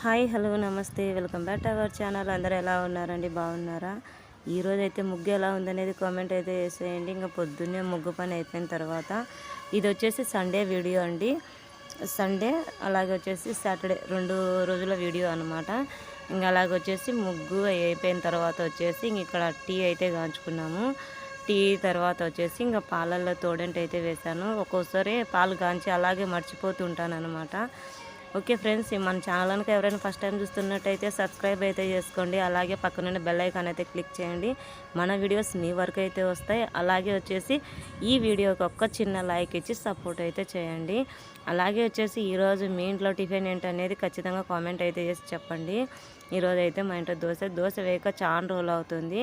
Hi hello నమస్తే. Welcome back to our channel. అందరూ ఎలా ఉన్నారండి? బాగున్నారా? ఈరోజు అయితే ముగ్గు ఎలా ఉందనేది కామెంట్ అయితే వేసేయండి ఇంకా పొద్దున్నే ముగ్గు పని అయిపోయిన తర్వాత ఇది వచ్చేసి సండే వీడియో అండి. సండే అలాగే వచ్చేసి సాటర్డే రెండు రోజుల వీడియో అనమాట ఇంకా అలాగే వచ్చేసి ముగ్గు అయిపోయిన తర్వాత వచ్చేసి ఇంక ఇక్కడ టీ అయితే కాంచుకున్నాము టీ తర్వాత వచ్చేసి ఇంకా పాలల్లో తోడంటి అయితే వేశాను. ఒక్కోసారి పాలు కాంచి అలాగే మర్చిపోతుంటాను అనమాట ఓకే ఫ్రెండ్స్ మన ఛానల్ కనుక ఎవరైనా ఫస్ట్ టైం చూస్తున్నట్టయితే సబ్స్క్రైబ్ అయితే చేసుకోండి. అలాగే పక్కనున్న బెల్ ఐకాన్ అయితే క్లిక్ చేయండి. మన వీడియోస్ మీ వరకు అయితే వస్తాయి. అలాగే వచ్చేసి ఈ వీడియోకి ఒక్క చిన్న లైక్ ఇచ్చి సపోర్ట్ అయితే చేయండి. అలాగే వచ్చేసి ఈరోజు మీ ఇంట్లో టిఫిన్ ఏంటనేది ఖచ్చితంగా కామెంట్ అయితే చేసి చెప్పండి. ఈరోజు అయితే మా ఇంట్లో దోశ దోశ వేయక చాలా రోజులు అవుతుంది.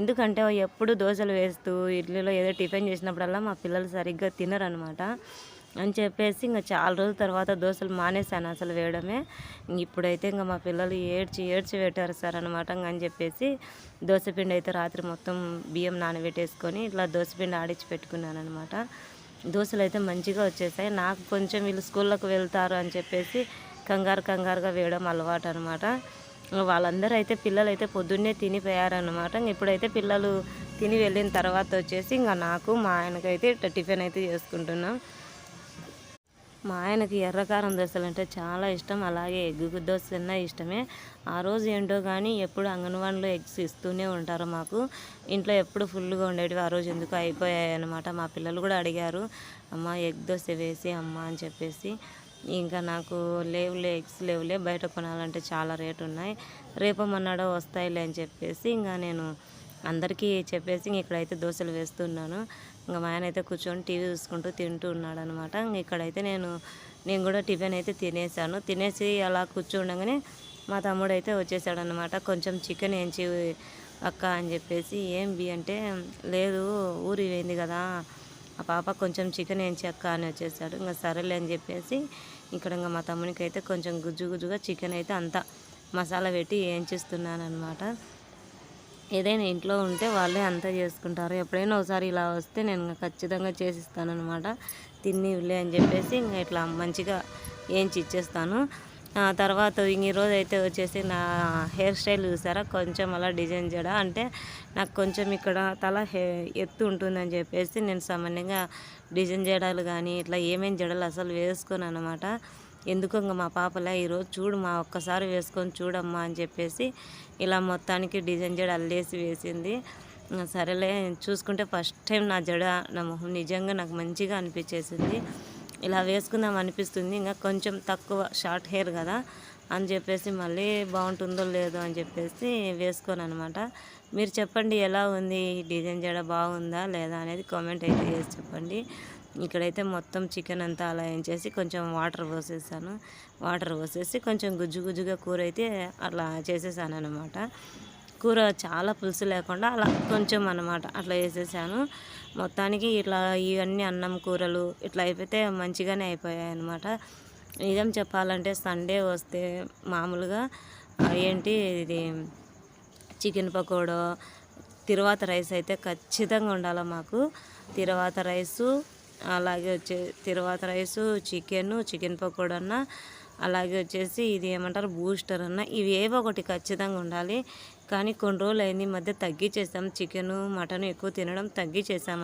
ఎందుకంటే ఎప్పుడు దోశలు వేస్తూ ఇడ్లీలో ఏదో టిఫిన్ చేసినప్పుడల్లా మా పిల్లలు సరిగ్గా తినరు అనమాట అని చెప్పేసి ఇంకా చాలా రోజుల తర్వాత దోశలు మానేశాను అసలు వేయడమే. ఇప్పుడైతే ఇంకా మా పిల్లలు ఏడ్చి ఏడ్చి పెట్టారు సార్ అనమాట అని చెప్పేసి దోశపిండి అయితే రాత్రి మొత్తం బియ్యం నానబెట్టేసుకొని ఇట్లా దోశపిండి ఆడించి పెట్టుకున్నాను అనమాట దోశలు అయితే మంచిగా వచ్చేసాయి. నాకు కొంచెం వీళ్ళు స్కూళ్ళకు వెళ్తారు అని చెప్పేసి కంగారు కంగారుగా వేయడం అలవాటు అనమాట వాళ్ళందరూ అయితే పిల్లలు అయితే పొద్దున్నే తినిపోయారనమాట ఇప్పుడైతే పిల్లలు తిని వెళ్ళిన తర్వాత వచ్చేసి ఇంకా నాకు మా ఆయనకైతే టిఫిన్ అయితే చేసుకుంటున్నాం. మా ఆయనకి ఎర్రకారం దోశలు అంటే చాలా ఇష్టం. అలాగే ఎగ్ దోశ తిన్నా ఇష్టమే. ఆ రోజు ఏంటో కానీ ఎప్పుడు అంగన్వాడీలో ఎగ్స్ ఇస్తూనే ఉంటారు మాకు. ఇంట్లో ఎప్పుడు ఫుల్గా ఉండేటివి ఆ రోజు ఎందుకు అయిపోయాయి అనమాట మా పిల్లలు కూడా అడిగారు అమ్మ ఎగ్ దోశ వేసి అమ్మ అని చెప్పేసి. ఇంకా నాకు లేవులే ఎగ్స్ లేవులే బయట కొనాలంటే చాలా రేటు ఉన్నాయి. రేపు మొన్నడో వస్తాయిలే అని చెప్పేసి ఇంకా నేను అందరికీ చెప్పేసి ఇక్కడైతే దోశలు వేస్తున్నాను. ఇంకా మా ఆయన అయితే కూర్చొని టీవీ చూసుకుంటూ తింటూ ఉన్నాడు అనమాట ఇక్కడైతే నేను నేను కూడా టిఫిన్ అయితే తినేసాను. తినేసి అలా కూర్చుండగానే మా తమ్ముడు అయితే వచ్చేసాడు అనమాట కొంచెం చికెన్ ఏంచి అక్క అని చెప్పేసి ఏం బి అంటే లేదు ఊరి పోయింది కదా ఆ పాప కొంచెం చికెన్ ఏంచి అక్క అని వచ్చేసాడు. ఇంకా సరేలే అని చెప్పేసి ఇక్కడ ఇంకా మా తమ్మునికి అయితే కొంచెం గుజ్జు గుజ్జుగా చికెన్ అయితే అంతా మసాలా పెట్టి ఏంచిస్తున్నాను అనమాట ఏదైనా ఇంట్లో ఉంటే వాళ్ళే అంతా చేసుకుంటారు. ఎప్పుడైనా ఒకసారి ఇలా వస్తే నేను ఖచ్చితంగా చేసిస్తానమాట తిని తిన్నిలే అని చెప్పేసి ఇంకా ఇట్లా మంచిగా ఏంచి ఇచ్చేస్తాను. ఆ తర్వాత ఇంక ఈరోజు అయితే వచ్చేసి నా హెయిర్ స్టైల్ చూసారా? కొంచెం అలా డిజైన్ జడ. అంటే నాకు కొంచెం ఇక్కడ తల ఎత్తు ఉంటుందని చెప్పేసి నేను సామాన్యంగా డిజైన్ చేయడాలు కానీ ఇట్లా ఏమేమి జడలు అసలు వేసుకోను అనమాట ఎందుకు ఇంకా మా పాపలా ఈరోజు చూడు మా ఒక్కసారి వేసుకొని చూడమ్మా అని చెప్పేసి ఇలా మొత్తానికి డిజైన్ జడ అల్లేసి వేసింది. సరేలే చూసుకుంటే ఫస్ట్ టైం నా జడ నా మొహం నిజంగా నాకు మంచిగా అనిపించేసింది. ఇలా వేసుకుందాం అనిపిస్తుంది. ఇంకా కొంచెం తక్కువ షార్ట్ హెయిర్ కదా అని చెప్పేసి మళ్ళీ బాగుంటుందో లేదో అని చెప్పేసి వేసుకోను అనమాట మీరు చెప్పండి ఎలా ఉంది? ఈ డిజైన్ జడ బాగుందా లేదా అనేది కామెంట్ అయితే చేసి చెప్పండి. ఇక్కడైతే మొత్తం చికెన్ అంతా అలా ఏం చేసి కొంచెం వాటర్ పోసేసాను. వాటర్ పోసేసి కొంచెం గుజ్జు గుజ్జుగా కూర అయితే అట్లా చేసేసాను అనమాట కూర చాలా పులుసు లేకుండా అలా కొంచెం అనమాట అట్లా వేసేసాను మొత్తానికి ఇట్లా ఇవన్నీ అన్నం కూరలు ఇట్లా అయిపోతే మంచిగానే అయిపోయాయి అనమాట నిజం చెప్పాలంటే సండే వస్తే మామూలుగా ఏంటి ఇది చికెన్ పకోడో తిరువాత రైస్ అయితే ఖచ్చితంగా ఉండాలి మాకు. తిరువాత రైసు అలాగే వచ్చే తిరువాత రైసు చికెన్ చికెన్ పకోడా అన్న అలాగే వచ్చేసి ఇది ఏమంటారు బూస్టర్ అన్న. ఇవి ఏవో ఒకటి ఖచ్చితంగా ఉండాలి. కానీ కొన్ని రోజులు అయింది ఈ మధ్య తగ్గించేసాం చికెను మటన్ ఎక్కువ తినడం తగ్గించేసాం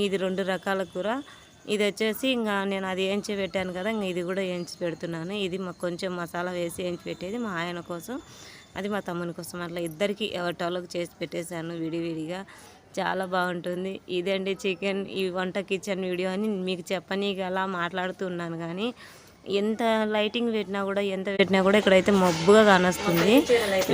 ఇది రెండు రకాల కూర. ఇది వచ్చేసి ఇంకా నేను అది ఏంచి పెట్టాను కదా ఇంకా ఇది కూడా ఏంచి పెడుతున్నాను. ఇది మాకు కొంచెం మసాలా వేసి ఏంచి పెట్టేది మా ఆయన కోసం. అది మా తమ్ముని కోసం. అట్లా ఇద్దరికి ఎవరిటోళ్ళకి చేసి పెట్టేశాను విడివిడిగా. చాలా బాగుంటుంది. ఇదండి చికెన్ ఈ వంట కిచెన్ వీడియో అని మీకు చెప్పని అలా మాట్లాడుతున్నాను కానీ ఎంత లైటింగ్ పెట్టినా కూడా ఎంత పెట్టినా కూడా ఇక్కడైతే మబ్బుగా కానొస్తుంది.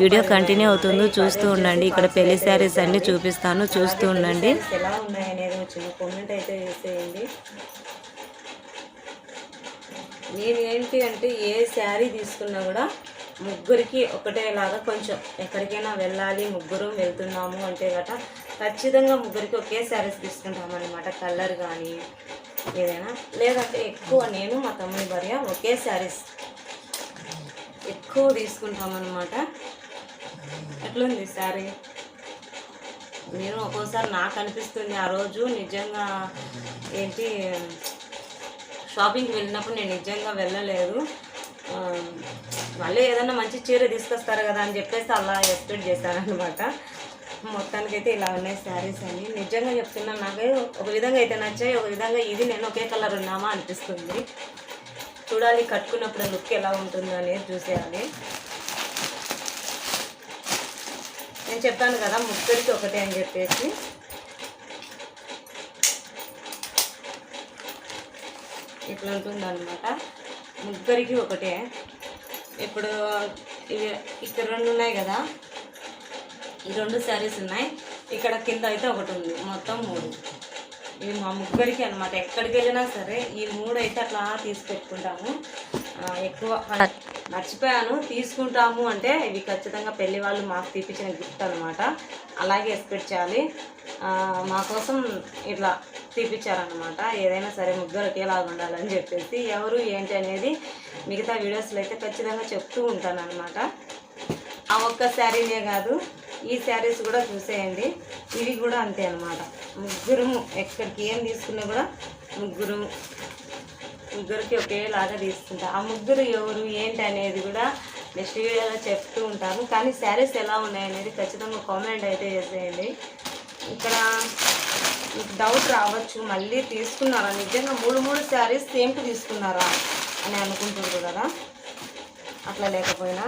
వీడియో కంటిన్యూ అవుతుంది. చూస్తూ ఉండండి. ఇక్కడ పెళ్ళి శారీస్ అన్ని చూపిస్తాను. చూస్తూ ఉండండి. ఎలా ఉన్నాయనేది వచ్చిన కామెంట్ అయితే చేసేయండి నేను ఏంటి అంటే ఏ శారీ తీసుకున్నా కూడా ముగ్గురికి ఒకటేలాగా కొంచెం ఎక్కడికైనా వెళ్ళాలి ముగ్గురు వెళ్తున్నాము అంటే గట ఖచ్చితంగా ముగ్గురికి ఒకే శారీస్ తీసుకుంటామన్నమాట. కలర్ కానీ ఏదైనా. లేదంటే ఎక్కువ నేను మా తమ్ముని భార్య ఒకే శారీస్ ఎక్కువ తీసుకుంటామన్నమాట. ఎట్లుంది శారీ? నేను ఒక్కోసారి నాకు అనిపిస్తుంది ఆ రోజు నిజంగా ఏంటి షాపింగ్కి వెళ్ళినప్పుడు నేను నిజంగా వెళ్ళలేదు. మళ్ళీ ఏదైనా మంచి చీర తీసుకొస్తారు కదా అని చెప్పేసి అలా ఎక్స్పెక్ట్ చేశానమాట మొత్తానికి అయితే ఇలా ఉన్నాయి శారీస్ అని నిజంగా చెప్తున్నాను నాకు ఒక విధంగా అయితే నచ్చాయి ఒక విధంగా ఇది నేను ఒకే కలర్ ఉన్నామా అనిపిస్తుంది. చూడాలి కట్టుకున్నప్పుడు లుక్ ఎలా ఉంటుందో అనేది చూసేయాలి. నేను చెప్పాను కదా ముగ్గురికి ఒకటే అని చెప్పేసి. ఇట్లా ఉంటుందన్నమాట. ముగ్గురికి ఒకటే. ఇప్పుడు ఇవి ఇక్కడ రెండు ఉన్నాయి కదా. ఈ రెండు శారీస్ ఉన్నాయి. ఇక్కడ కింద అయితే ఒకటి ఉంది. మొత్తం మూడు. ఇవి మా ముగ్గురికి అనమాట ఎక్కడికి వెళ్ళినా సరే ఈ మూడు అయితే అట్లా తీసి పెట్టుకుంటాము. ఎక్కువ మర్చిపోయాను. తీసుకుంటాము అంటే ఇవి ఖచ్చితంగా పెళ్ళి వాళ్ళు మాకు తీపించిన గిఫ్ట్ అనమాట అలాగే ఎక్స్పెక్ట్ చేయాలి. మా కోసం ఇట్లా తీపిచ్చారనమాట ఏదైనా సరే ముగ్గురు ఒకేలాగా ఉండాలని చెప్పేసి ఎవరు ఏంటి అనేది మిగతా వీడియోస్లో అయితే ఖచ్చితంగా చెప్తూ ఉంటాను అనమాట ఆ ఒక్క శారీనే కాదు. ఈ శారీస్ కూడా చూసేయండి. ఇవి కూడా అంతే అనమాట ముగ్గురము ఎక్కడికి ఏం తీసుకున్నా కూడా ముగ్గురు ముగ్గురికి ఒకేలాగా తీసుకుంటా. ఆ ముగ్గురు ఎవరు ఏంటి అనేది కూడా నెక్స్ట్ వీడియోలో చెప్తూ ఉంటాను. కానీ శారీస్ ఎలా ఉన్నాయనేది ఖచ్చితంగా కామెంట్ అయితే చేసేయండి. ఇక్కడ మీకు డౌట్ రావచ్చు మళ్ళీ తీసుకున్నారా? నిజంగా మూడు మూడు శారీస్ సేమ్ తీసుకున్నారా అని అనుకుంటుండ్రు కదా. అట్లా లేకపోయినా.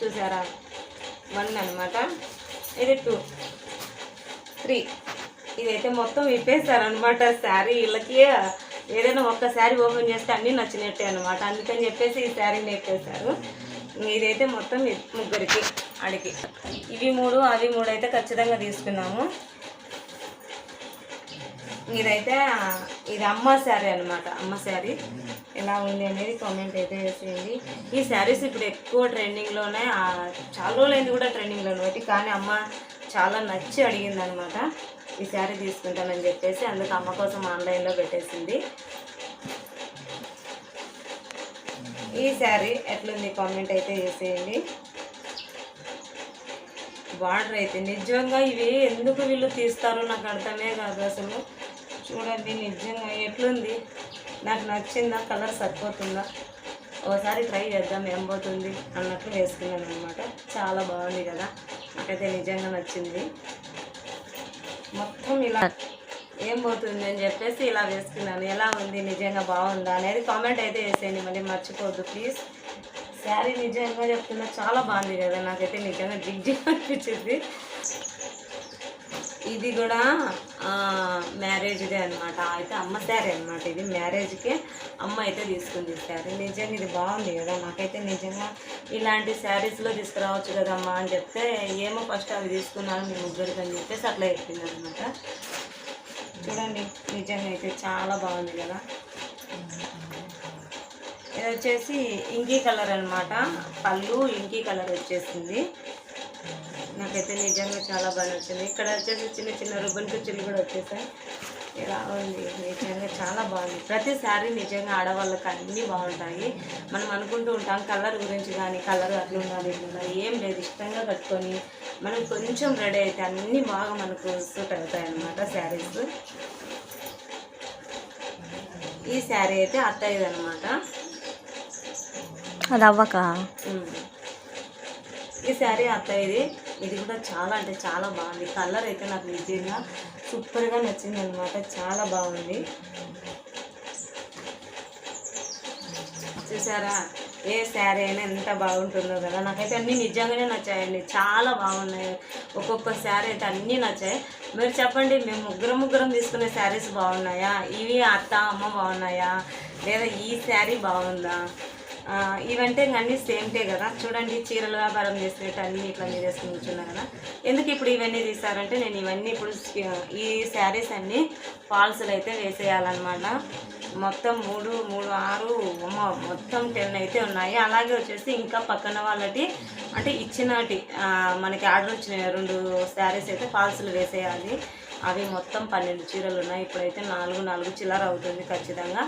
చూసారా? వన్ అనమాట ఇది టూ. త్రీ. ఇదైతే మొత్తం విప్పేశారనమాట శారీ. వీళ్ళకి ఏదైనా ఒక్క శారీ ఓపెన్ చేస్తే అన్నీ నచ్చినట్టే అనమాట అందుకని చెప్పేసి ఈ శారీని విప్పేశారు ఇదైతే మొత్తం ముగ్గురికి అడిగి ఇవి మూడు అవి మూడు అయితే ఖచ్చితంగా తీసుకున్నాము. ఇదైతే ఇది అమ్మ శారీ అనమాట అమ్మ శారీ. ఎలా ఉంది అనేది కామెంట్ అయితే చేసేయండి ఈ శారీస్ ఇప్పుడు ఎక్కువ ట్రెండింగ్లోనే చాలా రోజులైంది కూడా ట్రెండింగ్లో బట్టి కానీ అమ్మ చాలా నచ్చి అడిగింది అనమాట ఈ శారీ తీసుకుంటానని చెప్పేసి అందుకు అమ్మ కోసం ఆన్లైన్లో పెట్టేసింది. ఈ శారీ ఎట్లుంది కామెంట్ అయితే చేసేయండి. బార్డర్ అయితే నిజంగా ఇవి ఎందుకు వీళ్ళు తీస్తారో నాకు అర్థమే కాదు అసలు. చూడండి నిజంగా ఎట్లుంది? నాకు నచ్చిందా? కలర్ సరిపోతుందా? ఒకసారి ట్రై చేద్దాం ఏం పోతుంది అన్నట్లు వేసుకున్నాను అనమాట చాలా బాగుంది కదా? నాకైతే నిజంగా నచ్చింది. మొత్తం ఇలా ఏం పోతుంది అని చెప్పేసి ఇలా వేసుకున్నాను. ఎలా ఉంది? నిజంగా బాగుందా? అనేది కామెంట్ అయితే వేసేయండి మళ్ళీ మర్చిపోద్దు ప్లీజ్ శారీ నిజంగా చెప్తున్నా చాలా బాగుంది కదా? నాకైతే నిజంగా జిగ్ అనిపించింది. ఇది కూడా మ్యారేజ్దే అనమాట అయితే అమ్మ శారీ అనమాట ఇది. మ్యారేజ్కే అమ్మ అయితే తీసుకుంది ఈ శారీ నిజంగా ఇది బాగుంది కదా. నాకైతే నిజంగా ఇలాంటి శారీస్లో తీసుకురావచ్చు కదమ్మా అని చెప్తే ఏమో ఫస్ట్ అవి తీసుకున్నాను మీ ముగ్గురికి అని చెప్పేసి అట్లా చెప్పింది అనమాట చూడండి నిజంగా అయితే చాలా బాగుంది కదా. ఇది వచ్చేసి ఇంకీ కలర్ అన్నమాట. పళ్ళు ఇంకీ కలర్ వచ్చేసింది. నాకైతే నిజంగా చాలా బాగా నచ్చింది. ఇక్కడ వచ్చేసి చిన్న చిన్న రుబ్బన్ కుచ్చులు కూడా వచ్చేసాయి. ఇలా ఉంది. నిజంగా చాలా బాగుంది. ప్రతి శారీ నిజంగా ఆడవాళ్ళకి అన్నీ బాగుంటాయి. మనం అనుకుంటూ ఉంటాం కలర్ గురించి కానీ కలర్ అట్లా ఉండాలి ఏం లేదు. ఇష్టంగా కట్టుకొని మనం కొంచెం రెడీ అయితే అన్నీ బాగా మనకు సూట్ అవుతాయి అన్నమాట శారీస్. ఈ శారీ అయితే అత్తయ్యది అనమాట అది అవ్వక. ఈ శారీ అత్తయ్యది. ఇది కూడా చాలా అంటే చాలా బాగుంది. కలర్ అయితే నాకు నిజంగా సూపర్గా నచ్చింది అనమాట చాలా బాగుంది. చూసారా? ఏ శారీ అయినా ఎంత బాగుంటుందో కదా. నాకైతే అన్నీ నిజంగానే నచ్చాయండి. చాలా బాగున్నాయి. ఒక్కొక్క శారీ అయితే అన్నీ నచ్చాయి. మీరు చెప్పండి మేము ముగ్గురం ముగ్గురం తీసుకునే శారీస్ బాగున్నాయా? ఇవి అత్త అమ్మ బాగున్నాయా? లేదా ఈ శారీ బాగుందా? ఇవంటే అన్నీ సేమ్టే కదా. చూడండి చీరలు వ్యాపారం చేసినట్టు అన్నీ ఇట్లా మీరు వేసుకుని కూర్చున్నారు కదా. ఎందుకు ఇప్పుడు ఇవన్నీ తీసారంటే నేను ఇవన్నీ ఇప్పుడు ఈ శారీస్ అన్నీ ఫాల్స్లు అయితే వేసేయాలన్నమాట. మొత్తం మూడు మూడు ఆరు మొత్తం టెన్ అయితే ఉన్నాయి. అలాగే వచ్చేసి ఇంకా పక్కన వాళ్ళటి అంటే ఇచ్చినటి మనకి ఆర్డర్ వచ్చిన రెండు శారీస్ అయితే ఫాల్స్లు వేసేయాలి. అవి మొత్తం పన్నెండు చీరలు ఉన్నాయి. ఇప్పుడైతే నాలుగు నాలుగు చిల్లర అవుతుంది ఖచ్చితంగా.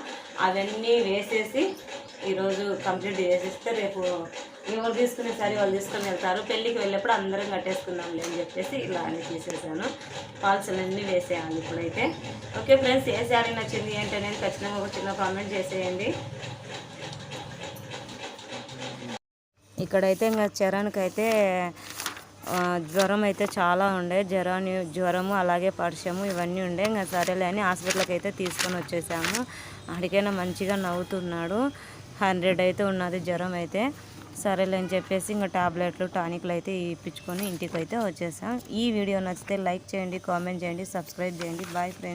అవన్నీ వేసేసి ఈరోజు కంప్లీట్ చేసిస్తే రేపు ఎవరు తీసుకునే సరే వాళ్ళు తీసుకొని వెళ్తారు. పెళ్ళికి వెళ్ళేప్పుడు అందరం కట్టేసుకుందాంలే అని చెప్పేసి ఇలా అని తీసేసాను. ఫాల్స్ అన్నీ వేసేయాలి ఇప్పుడైతే. ఓకే ఫ్రెండ్స్ ఏ శారీ నచ్చింది ఏంటనేది ఖచ్చితంగా ఒక చిన్న కామెంట్ చేసేయండి. ఇక్కడైతే ఇంకా చరణ్కైతే అయితే జ్వరం అయితే చాలా ఉండే. జ్వరం జ్వరము అలాగే పర్షము ఇవన్నీ ఉండే. ఇంకా సరేలే అని హాస్పిటల్కి అయితే తీసుకొని వచ్చేసాము. అడిగైనా మంచిగా నవ్వుతున్నాడు. హండ్రెడ్ అయితే ఉన్నది జ్వరం అయితే. సరేలే అని చెప్పేసి ఇంకా టాబ్లెట్లు టానిక్లు అయితే ఇప్పించుకొని ఇంటికి అయితే వచ్చేసాం. ఈ వీడియో నచ్చితే లైక్ చేయండి కామెంట్ చేయండి సబ్స్క్రైబ్ చేయండి. Bye friends.